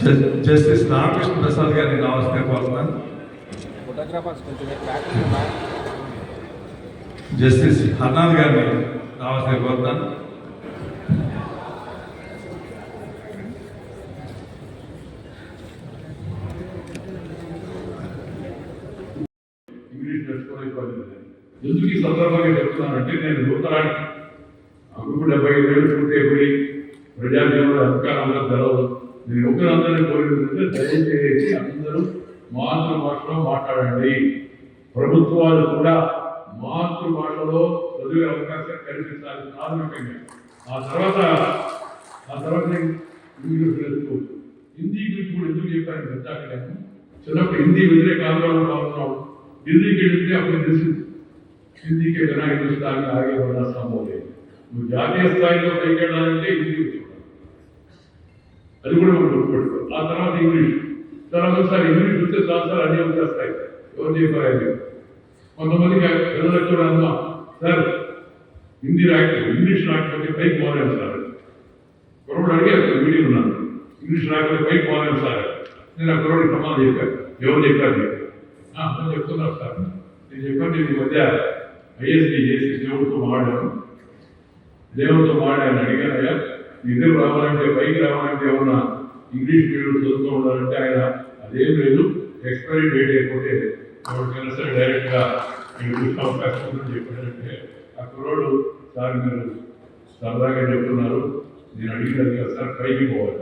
జ- జస్టిస్ రామకృష్ణ ప్రసాద్ గారిని నమస్తే కోరుతున్నాను ఫోటోగ్రాఫర్స్ కొంచెం బ్యాక్ ఉన్నా జస్టిస్ హర్నాథ్ గారిని నమస్తే కోరుతాను ఇంగ్లీష్ నేర్చుకోవడం ఇబ్బంది లేదు. ఎందుకు ఈ సందర్భంగా చెప్తున్నానంటే నేను నూతనానికి అప్పుడు డెబ్బై ఐదు ఏళ్ళు పూర్తయిపోయి ప్రజాజీవన అధికారంలో తెలవదు నేను ఒకరందరినీ కోరిందంటే దయచేసి అందరూ మాతృభాషలో మాట్లాడండి. ప్రభుత్వాలు కూడా మాతృభాషలో చదివే అవకాశం కల్పించాలి ప్రాథమికంగా. ఆ తర్వాత ఆ తర్వాత ఇంగ్లీష్ నేర్చుకోవచ్చు హిందీ గురించి కూడా ఎందుకు చెప్పాను పెద్దాక చిన్నప్పుడు హిందీ వ్యతిరేక ఆందోళన పాల్గొన్నాం హిందీకి వెళ్తే అప్పుడు తెలిసింది. హిందీకి వినా హిందుస్థాన్ ఆగే వల్ల సంభవం. లేదు నువ్వు జాతీయ స్థాయిలో పైకి వెళ్ళాలంటే హిందీ వచ్చి ఉండాలి. అది కూడా మనం గుర్తుపెట్టుకో. ఆ తర్వాత ఇంగ్లీష్. తర్వాత సార్ ఇంగ్లీష్ వస్తే చాలు సార్ అన్నీ వచ్చేస్తాయి ఎవరు చెప్పారు కొంతమందికి పిల్లలకు కూడా అమ్మా. సార్ హిందీ రాకపోతే ఇంగ్లీష్ రాకపోతే పైకి పోలేను సార్. కురవాడు అడిగారు వీడియో ఉన్నాను. ఇంగ్లీష్ రాకపోతే పైకి పోలేను సార్. నేను ఆ కురవాడికి సమాధానం చెప్పాను. ఎవరు చెప్పారు మీకు? "ఆ, నేను చెప్తున్నారు సార్. నేను చెప్పాను నేను ఈ మధ్య ఐఎస్డి చేసి దేవుడితో మాట్లాడాను దేవుడితో మాట్లాడాను అడిగానయ్యా నిద్ర రావాలంటే పైకి రావాలంటే ఏమన్నా ఇంగ్లీష్ మీడియం చదువుతూ ఉండాలంటే ఆయన అదేం లేదు ఎక్స్పైరీ డేట్ అయిపోతే ఎవరికైనా సరే డైరెక్ట్గా ఇంగ్లీష్ అవకాశం ఉందని చెప్పాడంటే ఆ కుర్రోడు సార్ మీరు సరదాగా చెప్తున్నారు నేను అడిగినది కదా సార్ పైకి పోవాలి.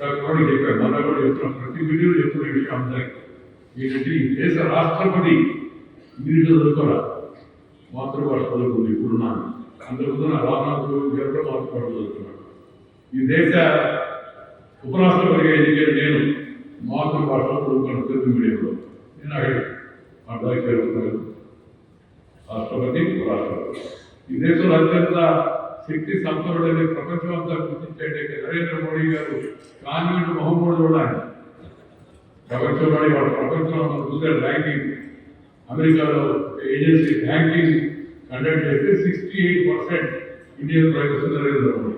ఆ కుర్రోడు చెప్పాడు మన కూడా చెప్తున్నాం ప్రతి వీడియో చెప్తున్న విషయం అందరికీ. ఏంటంటే ఈ దేశ రాష్ట్రపతి ఇంగ్లీష్ చదువుకోరా? మాతృభాష చదువుకుంది ఇప్పుడున్నాను అంతకుముందు నా రామనాథ్ కోవింద్ గారు కూడా మాతృభాష చదువుతున్నాడు ఈ దేశ ఉపరాష్ట్రపతిగా ఎన్నికైన నేను మాతృభాషలో చదువుకున్నాను తెలుగు మీడియంలో నేను అక్కడ అర్థాలు చేరుతున్నాను రాష్ట్రపతి ఉపరాష్ట్రపతి. ఈ దేశంలో అత్యంత శక్తి సంపన్నుడని ప్రపంచమంతా గుర్తించేటైతే నరేంద్ర మోడీ గారు కాన్వీడు మహమ్మద్ కూడా ఆయన. ప్రపంచంలోని వాడు ప్రపంచంలో మనం చూసే ర్యాంకింగ్ అమెరికాలో ఏజెన్సీ ర్యాంకింగ్ కండక్ట్ చేస్తే sixty eight percent Indian private Narendra Modi.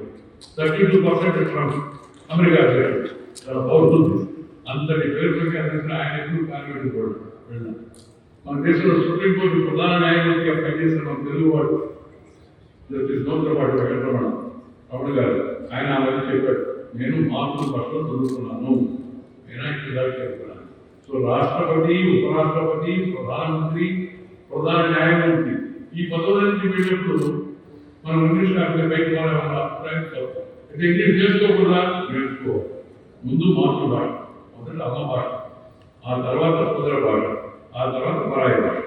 Thirty two percent from America పేరు చాలా పవర్ఫుల్ అంతటి పేరు ప్రకారం ఆయన ఎప్పుడు కాన్వెంట్ కూడా. మన దేశంలో సుప్రీంకోర్టు ప్రధాన న్యాయమూర్తిగా పనిచేసిన మన తెలుగువాడు జస్టిస్ నూతనపాటి వెంకటరమణ రమణ గారు ఆయన అలాగే చెప్పాడు నేను మాతృభాషలో చదువుకున్నాను వినాయక ఇలా చెప్తున్నాను సో రాష్ట్రపతి ఉపరాష్ట్రపతి ప్రధానమంత్రి ప్రధాన న్యాయమూర్తి ఈ పదవుల నుంచి వెళ్ళినప్పుడు మనం ఇంగ్లీష్ కాకపోతే బయట వాళ్ళ అభిప్రాయం చదువుతాం అయితే ఇంగ్లీష్ నేర్చుకోకుండా నేర్చుకో ముందు మాతృభాష మొదటి అమ్మ భాష ఆ తర్వాత కుదర భాష ఆ తర్వాత సోదర భాష